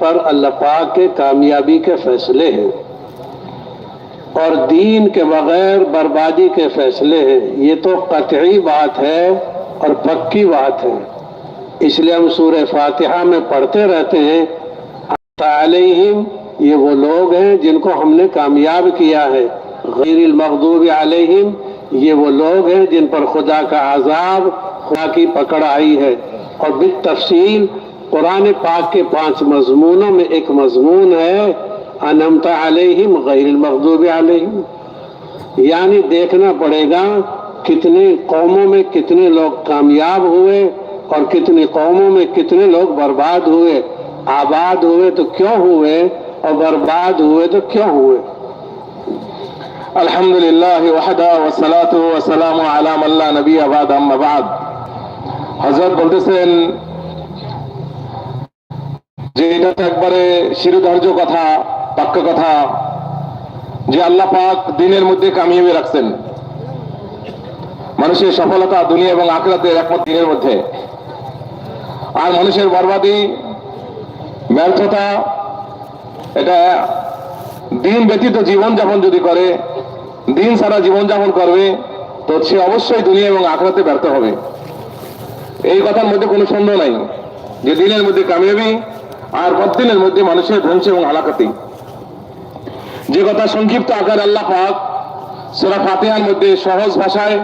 پر اللہ پاک کے کامیابی کے فیصلے ہیں اور دین کے بغیر بربادی کے فیصلے ہیں۔ یہ تو قطعی بات ہے اور پکی بات ہے۔ اس لیے ہم سورہ فاتحہ میں پڑھتے رہتے ہیں۔ علیہم، یہ وہ لوگ ہیں جن کو ہم نے کامیاب کیا ہے۔ غیر المغضوب علیہم، یہ وہ لوگ ہیں جن پر خدا کا عذاب، خدا کی پکڑ آئی ہے۔ اور بالتفصیل تفصیل قرآن پاک کے پانچ مضمونوں میں ایک مضمون ہے انمتا علیہم غیر المغضوب علیہم۔ یعنی دیکھنا پڑے گا کتنے قوموں میں کتنے لوگ کامیاب ہوئے اور کتنی قوموں میں کتنے لوگ برباد ہوئے۔ آباد ہوئے تو کیوں ہوئے اور برباد ہوئے تو کیوں ہوئے؟ الحمد للہ وحدہ وسلاۃ وسلام علام اللہ نبی آباد ام آباد حضرت بلدسین যে এটা তো একবারে শিরোধার্য কথা, বাক্য কথা যে আল্লাহ পাক দিনের মধ্যে কামিয়াবি রাখছেন। মানুষের সফলতা দুনিয়া এবং আখরাতের একমত দিনের মধ্যে। আর মানুষের বরবাদি, ব্যর্থতা, এটা দিন ব্যতীত জীবনযাপন যদি করে, দিন সারা জীবনযাপন করবে, তো সে অবশ্যই দুনিয়া এবং আখড়াতে ব্যর্থ হবে। এই কথার মধ্যে কোনো সন্দেহ নাই যে দিনের মধ্যে কামিয়াবি আর বদিনের মধ্যে মানুষের ধ্বংস এবং হালাকাতি। যে কথা সংক্ষিপ্ত আকার আল্লাহ পাক সোরা ফাতিহার মধ্যে সহজ ভাষায়,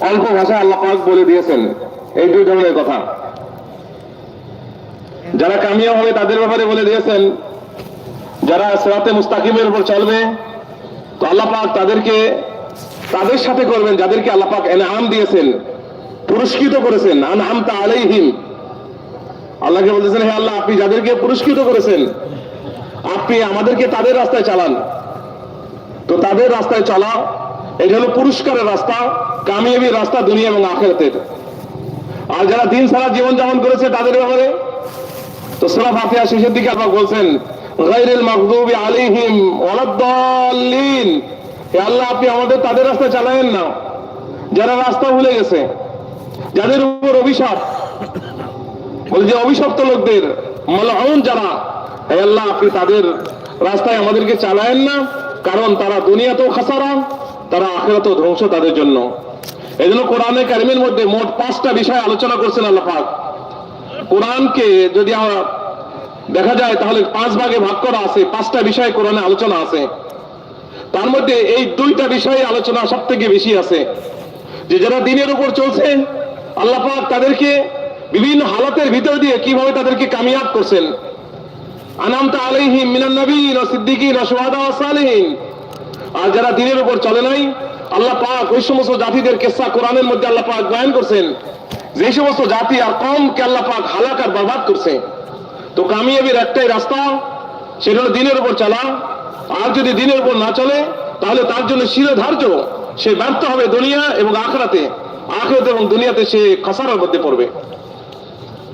অল্প ভাষায় আল্লাহ পাক বলে দিয়েছেন। এই দুই ধরনের কথা। যারা কামিয়া হবে তাদের ব্যাপারে বলে দিয়েছেন, যারা সেরাতে মুস্তাকিমের উপর চলবে, তো আল্লাহ পাক তাদেরকে, তাদের সাথে করবেন, যাদেরকে আল্লাহ পাক এনাম দিয়েছেন, পুরস্কৃত করেছেন আনহামতা আলাইহিম। আল্লাহকে বলতেছেন, হে আল্লাহ, আপনি যাদেরকে পুরস্কৃত করেছেন, আপনি আমাদেরকে তাদের রাস্তায় চালান। তো তাদের রাস্তায় চলা এটা হলো পুরস্কারের রাস্তা কামিয়াবির রাস্তা দুনিয়া এবং আখেরাতের। আর যারা দিন সারা জীবন যাপন করেছে তাদের ব্যাপারে, তো সুরা ফাতিহা শেষের দিকে আল্লাহ বলছেন, গায়রিল মাগদুবি আলাইহিম ওয়ালাদ-দাল্লিন। হে আল্লাহ, আপনি আমাদের তাদের রাস্তায় চালায়েন না। যারা রাস্তা ভুলে গেছে, যাদের উপর অভিশাপ বলে যে অভিশপ্ত লোকদের, মালউন যারা, হে আল্লাহ, আপনি তাদের রাস্তায় আমাদেরকে চালায়েন না, কারণ তারা দুনিয়াতেও খাসারা, তারা আখেরাতেও ধ্বংস তাদের জন্য। এই জন্য কোরআনে কারিমের মধ্যে মোট পাঁচটা বিষয় আলোচনা করছেন আল্লাহ পাক। কোরআনকে যদি দেখা যায়, তাহলে পাঁচ ভাগে ভাগ করা আছে, পাঁচটা বিষয়ে কোরআনে আলোচনা আছে। তার মধ্যে এই দুইটা বিষয়ে আলোচনা সব থেকে বেশি আছে। যে যারা দিনের উপর চলছে, আল্লাহ পাক তাদেরকে বিভিন্ন হালাতের ভিতর দিয়ে কীভাবে তাদেরকে কামিয়াব করছেন। আনামতা আলাইহিম মিনান নবীন ও আর যারা দিনের উপর চলে নাই, আল্লাহ পাক ওই সমস্ত জাতিদের কেসা কোরআনের মধ্যে আল্লাহ পাক বয়ান করছেন। যে সমস্ত জাতি আর কমকে আল্লাহ পাক হালাক আর বরবাদ করছে। তো কামিয়াবির একটাই রাস্তা, সেটা হলো দিনের উপর চলা। আর যদি দিনের উপর না চলে, তাহলে তার জন্য শিরোধার্য সে ব্যর্থ হবে দুনিয়া এবং আখরাতে। আখরাতে এবং দুনিয়াতে সে খসারার মধ্যে পড়বে।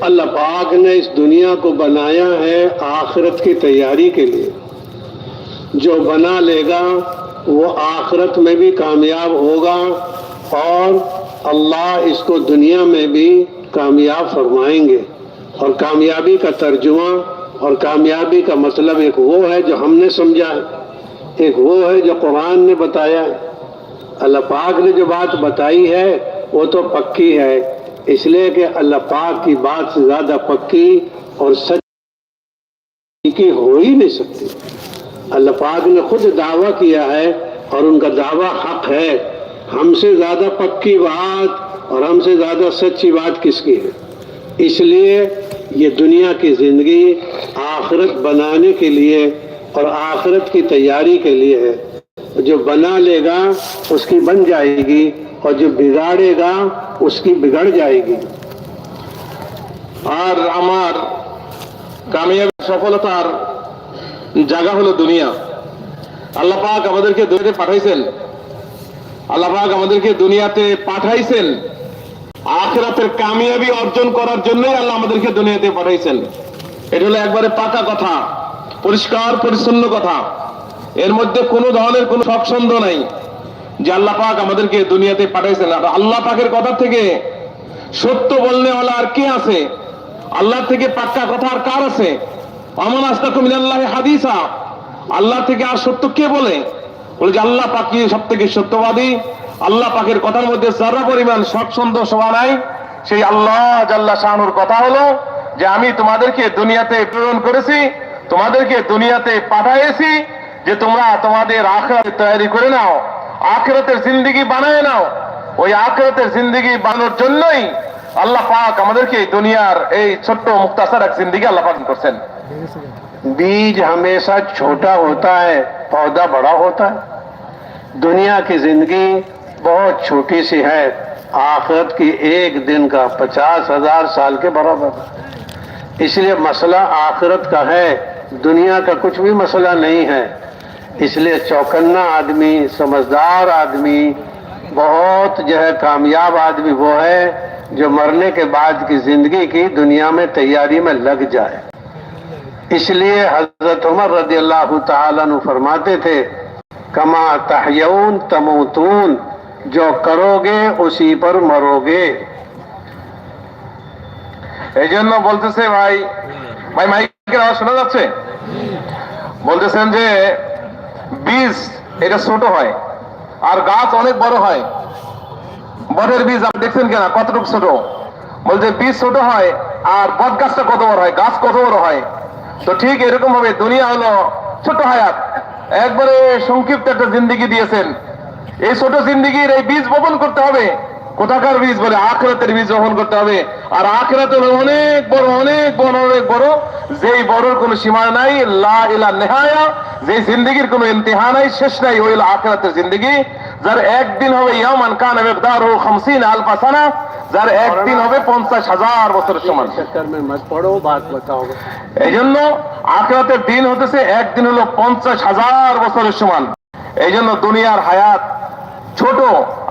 اللہ پاک نے اس دنیا کو بنایا ہے آخرت کی تیاری کے لیے۔ جو بنا لے گا، وہ آخرت میں بھی کامیاب ہوگا اور اللہ اس کو دنیا میں بھی کامیاب فرمائیں گے۔ اور کامیابی کا ترجمہ اور کامیابی کا مطلب ایک وہ ہے جو ہم نے سمجھا ہے، ایک وہ ہے جو قرآن نے بتایا ہے۔ اللہ پاک نے جو بات بتائی ہے، وہ تو پکی ہے۔ اس لیے کہ اللہ پاک کی بات سے زیادہ پکی اور سچ کی ہو ہی نہیں سکتی۔ اللہ پاک نے خود دعویٰ کیا ہے اور ان کا دعویٰ حق ہے۔ ہم سے زیادہ پکی بات اور ہم سے زیادہ سچی بات کس کی ہے؟ اس لیے یہ دنیا کی زندگی آخرت بنانے کے لیے اور آخرت کی تیاری کے لیے ہے۔ جو بنا لے گا، اس کی بن جائے گی۔ और जो बिगाड़ेगा उसकी बिगड़ जाएगी আর আমার কামিয়াবি সফলতার জায়গা হলো দুনিয়া আল্লাহ পাক আমাদেরকে দুনিয়াতে পাঠাইছেন আল্লাহ পাক আমাদেরকে দুনিয়াতে পাঠাইছেন আখরাতের কামিয়াবি অর্জন করার জন্যই আল্লাহ আমাদেরকে দুনিয়াতে পাঠাইছেন এটা হলো একবারে পাকা কথা পরিষ্কার পরিচ্ছন্ন কথা এর মধ্যে কোনো ধরনের কোনো সবসন্দ নাই যে আল্লাহ পাক আমাদেরকে দুনিয়াতে পাঠাইছেন। আর আল্লাহ পাকের কথা থেকে সত্য বললে আর কে আছে? আল্লাহ থেকে পাক্কা কথা আর কার আছে? আমান আস্তাকুম মিনাল্লাহি হাদিসা। আল্লাহ থেকে আর সত্য কে বলে? বলে যে আল্লাহ পাকি সব থেকে সত্যবাদী? আল্লাহ পাকের কথার মধ্যে যারা পরিমাণ স্বচ্ছন্দ সভা নাই, সেই আল্লাহ জাল্লা শাহানুর কথা হলো যে আমি তোমাদেরকে দুনিয়াতে প্রেরণ করেছি, তোমাদেরকে দুনিয়াতে পাঠাইছি, যে তোমরা তোমাদের আখরাত তৈরি করে নাও। আখেরাতের জিন্দিগি বানায় নাও ওই আখেরাতের জিন্দিগি বানানোর জন্যই আল্লাহ পাক আমাদেরকে দুনিয়ার এই ছোট্ট মুক্তাসার এক জিন্দিগি আল্লাহ পাক করছেন। بیج ہمیشہ چھوٹا ہوتا ہے پودا بڑا ہوتا ہے دنیا کی زندگی بہت چھوٹی سی ہے آخرت کی ایک دن کا پچاس ہزار سال کے برابر اس لیے مسئلہ آخرت کا ہے، دنیا کا کچھ بھی مسئلہ نہیں ہے۔ اس لیے چوکنا آدمی، سمجھدار آدمی، بہت جو ہے کامیاب آدمی وہ ہے جو مرنے کے بعد کی زندگی کی دنیا میں تیاری میں لگ جائے۔ اس لیے حضرت عمر رضی اللہ تعالیٰ نے فرماتے تھے، کما تحیون تموتون، جو کرو گے اسی پر مرو گے এই জন্য বলতেছে ভাই ভাই মাইকের আওয়াজ শোনা যাচ্ছে বলতেছেন যে বীজ, এটা ছোট হয়। আর গাছ অনেক বড় হয়। বটের বীজ আপনি দেখছেন কিনা? কতটুকু ছোট? বলছে, বীজ ছোট হয় আর বট গাছটা কত বড় হয়? গাছ কত বড় হয়? তো ঠিক এরকম ভাবে দুনিয়া হলো ছোট হায়াত। একবারে সংক্ষিপ্ত একটা জিন্দিগি দিয়েছেন। এই ছোট জিন্দিগির এই বীজ বপন করতে হবে। কোথাকার বীজ বলে? আখরাতের বীজ রোপণ করতে হবে। আর আখরাত হলো অনেক বড় অনেক বড় অনেক বড়। যেই বড়র কোনো সীমা নাই, লা ইলা নেহায়া। যে জিন্দগির কোনো ইমতিহা নাই, শেষ নাই, ওই আখরাতের জিন্দগি। যার একদিন হবে ইয়ামান কান হবে দার ও খামসিন আল পাসানা যার একদিন হবে পঞ্চাশ হাজার বছরের সমান। এই জন্য আখরাতের দিন হতেছে, একদিন হলো পঞ্চাশ হাজার বছরের সমান। এই জন্য দুনিয়ার হায়াত ছোট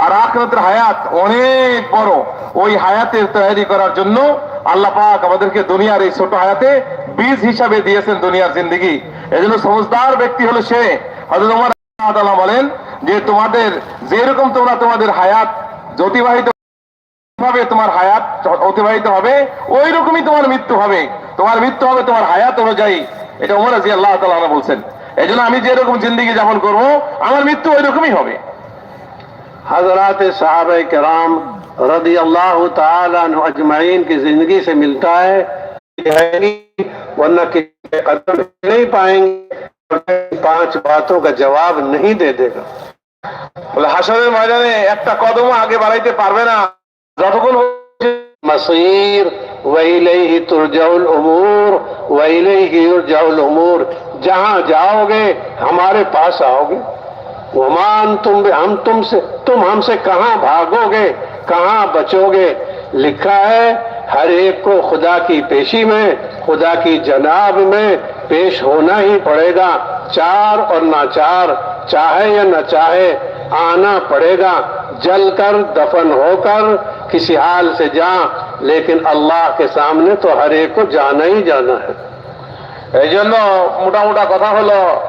আর আখরাতের হায়াত অনেক বড়। ওই হায়াতের তৈরি করার জন্য আল্লাহ পাক আমাদেরকে দুনিয়ার এই ছোট হায়াতে বীজ হিসাবে দিয়েছেন দুনিয়ার জিন্দগি। এই জন্য সমজদার ব্যক্তি হলো সে। হযরত ওমর বলেন যে, তোমাদের, যেরকম তোমরা তোমাদের হায়াত অতিবাহিত ভাবে তোমার হায়াত অতিবাহিত হবে ওই রকমই তোমার মৃত্যু হবে। তোমার মৃত্যু হবে তোমার হায়াত অনুযায়ী। এটা ওমর রাজি আল্লাহ তালা বলছেন। এই জন্য আমি যেরকম জিন্দগি যাপন করব, আমার মৃত্যু ওই রকমই হবে। حضرات صحابہ کرام رضی اللہ تعالیٰ عنہ اجمعین کی زندگی سے ملتا ہے۔ ورنہ قدم نہیں پائیں گے پانچ باتوں کا جواب نہیں دے دے گا۔ حسن ময়দানে একটা কদমও আগে বাড়াইতে পারবে না যতক্ষণ مصیر، وَإِلَيْهِ ترجع الْأُمُورِ، وَإِلَيْهِ يرجع الْأُمُورِ۔ جہاں جاؤ گے، ہمارے پاس آؤ گے۔ ومان تم ہم تم سے تم ہم سے کہاں بھاگو گے کہاں بچو گے لکھا ہے، ہر ایک کو خدا کی پیشی میں، خدا کی جناب میں پیش ہونا ہی پڑے گا۔ چار اور ناچار، چاہے یا نہ چاہے، آنا پڑے گا۔ جل کر، دفن ہو کر، کسی حال سے جا۔ لیکن اللہ کے سامنے تو ہر ایک کو جانا ہی جانا ہے۔ এই موٹا মোটামোটা কথা হলো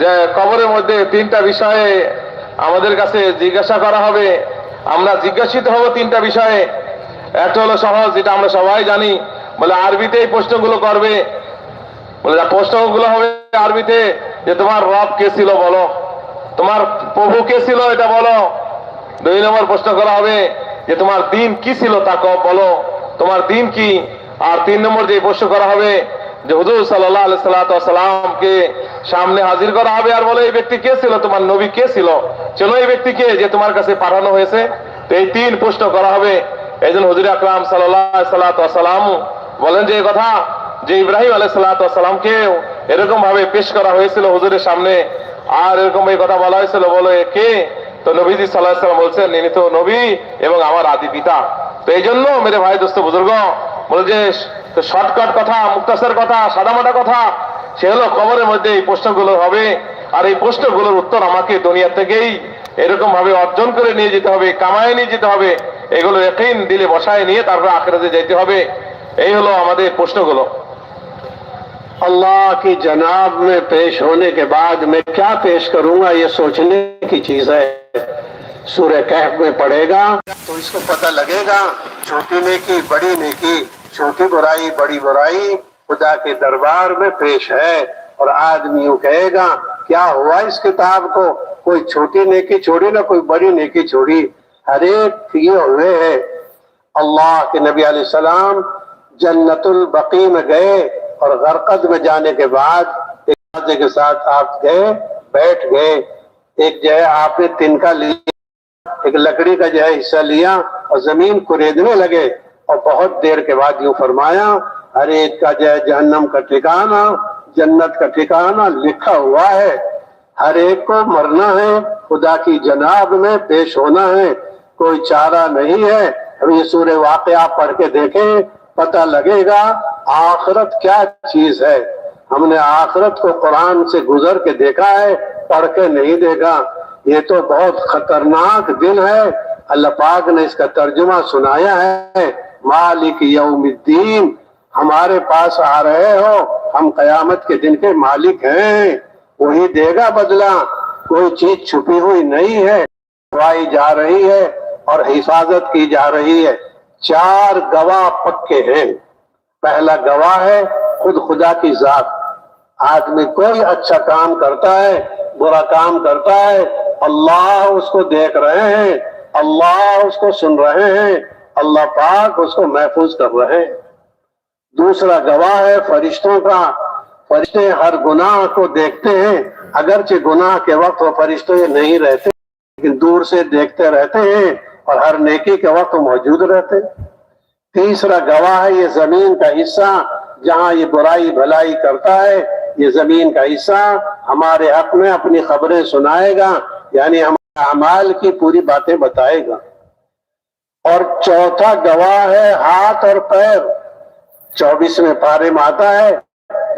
যে কবরের মধ্যে তিনটা বিষয়ে আমাদের কাছে জিজ্ঞাসা করা হবে। আমরা জিজ্ঞাসিত হব তিনটা বিষয়ে। একটা হলো সহজ, যেটা আমরা সবাই জানি। বলে আরবিতে এই প্রশ্নগুলো করবে। বলে প্রশ্নগুলো হবে আরবিতে, যে তোমার রব কে ছিল বলো। তোমার প্রভু কে ছিল এটা বলো। দুই নম্বর প্রশ্ন করা হবে, যে তোমার দিন কি ছিল তা বলো। তোমার দিন কি? আর তিন নম্বর যে প্রশ্ন করা হবে যে হুজুর সাল্লাহ সাল্লামকে সামনে হাজির করা হবে আর বলে, এই ব্যক্তি কে ছিল? তোমার নবী কে ছিল? চলো এই ব্যক্তি কে যে তোমার কাছে পাঠানো হয়েছে? তো এই তিন প্রশ্ন করা হবে। এই জন্য হুজুর আকরাম সাল্লাম বলেন যে কথা যে ইব্রাহিম আলাই সাল্লাহামকে এরকম ভাবে পেশ করা হয়েছিল হুজুরের সামনে আর এরকম এই কথা বলা হয়েছিল বলে কে? তো নবীজি সাল্লাহ সাল্লাম বলছেন, ইনি তো নবী এবং আমার আদি পিতা। তো এই জন্য মেরে ভাই, দোস্ত বুজুর্গ, বলে যে তো শর্টকাট কথা মুক্তাসের কথা সাদামাটা কথা সে হলো কবরের মধ্যে এই প্রশ্নগুলো হবে। আর এই প্রশ্নগুলোর উত্তর আমাকে দুনিয়া থেকেই এরকম ভাবে অর্জন করে নিয়ে যেতে হবে কামায় নিয়ে যেতে হবে। এগুলো একই দিলে বসায় নিয়ে তারপর আখড়াতে যেতে হবে। এই হলো আমাদের প্রশ্নগুলো। اللہ کی جناب میں پیش ہونے کے بعد میں کیا پیش کروں گا یہ سوچنے کی چیز ہے سورہ کہف میں پڑھے گا تو اس کو پتہ لگے گا چھوٹی برائی، بڑی برائی خدا کے دربار میں پیش ہے اور آدمی یوں کہے گا، کیا ہوا اس کتاب کو؟ کوئی چھوٹی نیکی چھوڑی نہ کوئی بڑی نیکی چھوڑی؟ ہر ایک یہ ہوئے ہے اللہ کے نبی علیہ السلام جنت البقی میں گئے اور غرقد میں جانے کے بعد ایک کے ساتھ آپ گئے، بیٹھ گئے۔ ایک جو ہے، آپ نے تنکا لیا، ایک لکڑی کا جو ہے حصہ لیا اور زمین کو ریدنے لگے۔ اور بہت دیر کے بعد یوں فرمایا ہر ایک کا جے جہنم کا ٹھکانہ، جنت کا ٹھکانہ لکھا ہوا ہے۔ ہر ایک کو مرنا ہے، خدا کی جناب میں پیش ہونا ہے۔ کوئی چارہ نہیں ہے۔ ہم یہ سورہ واقعہ پڑھ کے دیکھیں، پتہ لگے گا آخرت کیا چیز ہے۔ ہم نے آخرت کو قرآن سے گزر کے دیکھا ہے، پڑھ کے نہیں دیکھا۔ یہ تو بہت خطرناک دن ہے۔ اللہ پاک نے اس کا ترجمہ سنایا ہے۔ مالک یوم الدین، ہمارے پاس آ رہے ہو۔ ہم قیامت کے دن کے مالک ہیں۔ وہی دے گا بدلہ۔ کوئی چیز چھپی ہوئی نہیں ہے۔ گواہی جا رہی ہے اور حفاظت کی جا رہی ہے۔ چار گواہ پکے ہیں۔ پہلا گواہ ہے خود خدا کی ذات۔ آدمی کوئی اچھا کام کرتا ہے، برا کام کرتا ہے، اللہ اس کو دیکھ رہے ہیں، اللہ اس کو سن رہے ہیں۔ اللہ پاک اس کو محفوظ کر رہے ہیں۔ دوسرا گواہ ہے فرشتوں کا۔ فرشتے ہر گناہ کو دیکھتے ہیں۔ اگرچہ گناہ کے وقت وہ فرشتے نہیں رہتے، لیکن دور سے دیکھتے رہتے ہیں اور ہر نیکی کے وقت موجود رہتے۔ تیسرا گواہ ہے یہ زمین کا حصہ، جہاں یہ برائی بھلائی کرتا ہے۔ یہ زمین کا حصہ ہمارے حق میں اپنی خبریں سنائے گا یعنی ہمارے اعمال کی پوری باتیں بتائے گا۔ اور چوتھا گواہ ہے ہاتھ اور پیر۔ چوبیس میں پارے میں آتا ہے،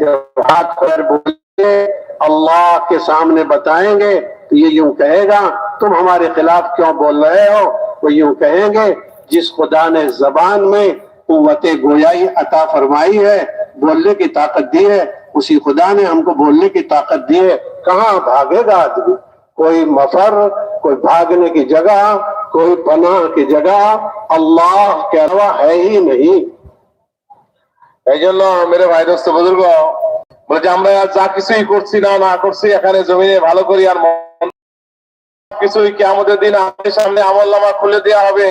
جب ہاتھ پیر بولے، اللہ کے سامنے بتائیں گے، تو یہ یوں کہے گا، تم ہمارے خلاف کیوں بول رہے ہو؟ وہ یوں کہیں گے، جس خدا نے زبان میں قوت گویائی عطا فرمائی ہے، بولنے کی طاقت دی ہے، اسی خدا نے ہم کو بولنے کی طاقت دی ہے۔ کہاں بھاگے گا آدمی؟ کوئی مفر، کوئی بھاگنے کی جگہ कोई पनाह की जगह अल्लाह के अलावा है ही नहीं এই জন্য মেরে ভাই দোস্ত বুজুর্গ বলছে আমরা যা কিছুই করছি না না করছি এখানে জমিনে ভালো করি আর মন্দ কিছুই কি আমাদের দিন আমাদের সামনে আমল নামা খুলে দেওয়া হবে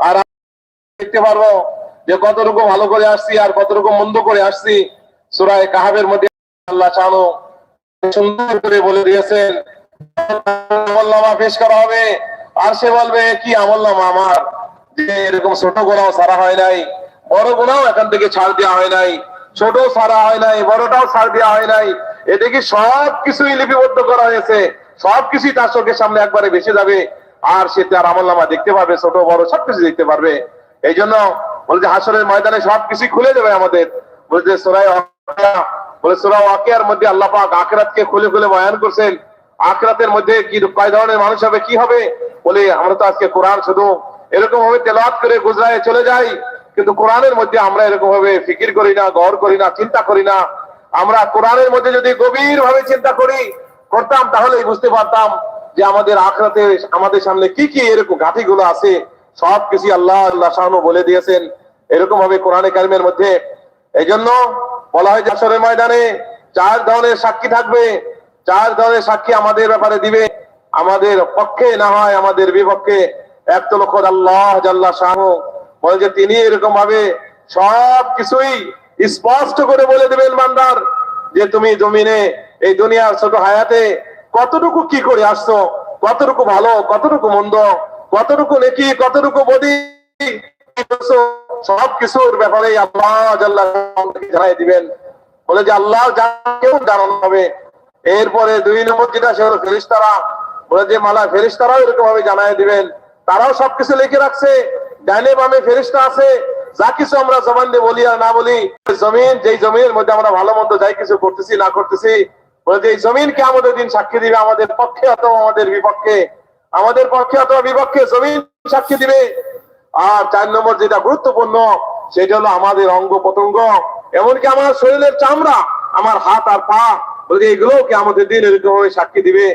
আর আমরা দেখতে পারবো যে কতটুকু ভালো করে আসছি আর কতটুকু মন্দ করে আসছি সুরায় কাহাবের মধ্যে আল্লাহ চানো সুন্দর করে বলে দিয়েছেন আমল নামা পেশ করা হবে আর সে বলবে, কি আমল নামা আমার? যে এরকম ছোট গোনাও সারা হয় নাই, বড় গুণাও এখান থেকে ছাড় দেওয়া হয় নাই ছোট সারা হয় নাই, বড়টাও ছাড় দেওয়া হয় নাই। এদিকে সব কিছুই লিপিবদ্ধ করা হয়েছে? সব কিছুই তার চোখের সামনে একবারে ভেসে যাবে, আর সে তার আমল নামা দেখতে পাবে ছোট, বড় সবকিছু দেখতে পারবে। এই জন্য বলে যে, হাসরের ময়দানে সবকিছু খুলে যাবে আমাদের। বলে যে সোরাই বলে সোরা ওয়াকিয়ার মধ্যে আল্লাহ পাক আখরাতকে খুলে খুলে বয়ান করছেন। আখরাতের মধ্যে কি কয় ধরনের মানুষ হবে, কি হবে? বলে, আমরা তো আজকে কোরআন শুধু এরকম ভাবে তেলাওয়াত করে গুজরায় চলে যাই, কিন্তু কোরআনের মধ্যে আমরা এরকম ভাবে ফিকির করি না, গড় করি না, চিন্তা করি না। আমরা কোরআনের মধ্যে যদি গভীর ভাবে চিন্তা করি, করতাম, তাহলেই বুঝতে পারতাম যে আমাদের আখরাতে আমাদের সামনে কি কি এরকম ঘাটিগুলো আছে। সব কিছু আল্লাহ আল্লাহ শাহানু বলে দিয়েছেন এরকম ভাবে কোরআনে কারিমের মধ্যে। এই জন্য বলা হয় যে ময়দানে চার ধরনের সাক্ষী থাকবে। চার ধরনের সাক্ষী আমাদের ব্যাপারে দিবে। আমাদের পক্ষে না হয় আমাদের বিপক্ষে এক লক্ষ আল্লাহ জাল্লাহ শাহ বলে যে তিনি এরকম ভাবে সব কিছুই স্পষ্ট করে বলে দেবেন মান্দার যে তুমি জমিনে এই দুনিয়ার ছোট হায়াতে কতটুকু কি করে আসছো, কতটুকু ভালো, কতটুকু মন্দ, কতটুকু নেকি, কতটুকু বদি সব কিছুর ব্যাপারে আল্লাহ জানাই দিবেন। বলে যে আল্লাহ কেউ জানানো হবে। এরপরে দুই নম্বর যেটা সে হলো ফেরিস্তারা বলে যে মালা ফেরিস্তারাও এরকম ভাবে জানাই দিবেন, তারাও সবকিছু লিখে রাখছে। ডাইনে বামে ফেরিস্তা আছে। যা কিছু আমরা জবান দিয়ে বলি আর না বলি জমিন, যেই জমিনের মধ্যে আমরা ভালো মন্দ যাই কিছু করতেছি, না করতেছি যে জমিন কে আমাদের দিন সাক্ষী দিবে? আমাদের পক্ষে অথবা আমাদের বিপক্ষে? আমাদের পক্ষে অথবা বিপক্ষে জমিন সাক্ষী দিবে? আর চার নম্বর যেটা গুরুত্বপূর্ণ, সেটা হলো আমাদের অঙ্গ প্রত্যঙ্গ। এমনকি আমার শরীরের চামড়া, আমার হাত আর পা বলছে এগুলোকে আমাদের দিন এরকম সাক্ষী দিবে?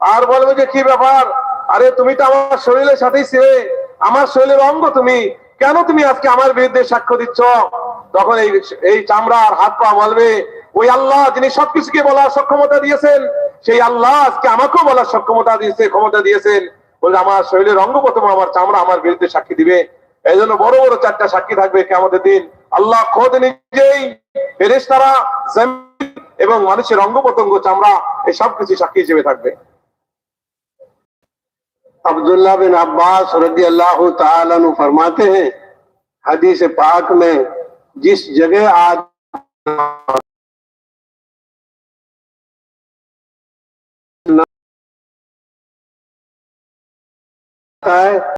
আর বলবে যে, কি ব্যাপার? আরে তুমি তো আমার শরীরের সাথেই ছিলে। আমার শরীরের অঙ্গ তুমি। কেন তুমি আজকে আমার বিরুদ্ধে সাক্ষ্য দিচ্ছ? তখন এই এই চামড়া আর হাত পা বলবে, ওই আল্লাহ যিনি সবকিছুকে বলার সক্ষমতা দিয়েছেন, সেই আল্লাহ আজকে আমাকেও বলার সক্ষমতা দিয়েছে, ক্ষমতা দিয়েছেন। বলে আমার শরীরের অঙ্গ প্রথম আমার চামড়া আমার বিরুদ্ধে সাক্ষী দিবে। এই জন্য বড় বড় চারটা সাক্ষী থাকবে কেমতের দিন। আল্লাহ খোদ নিজেই ফেরেশতারা, জমিন এবং মানুষের অঙ্গ প্রত্যঙ্গ, চামড়া, এই সবকিছু সাক্ষী হিসেবে থাকবে। عبداللہ بن عباس رضی اللہ تعالیٰ عنہ فرماتے ہیں، حدیث پاک میں جس جگہ آج ہے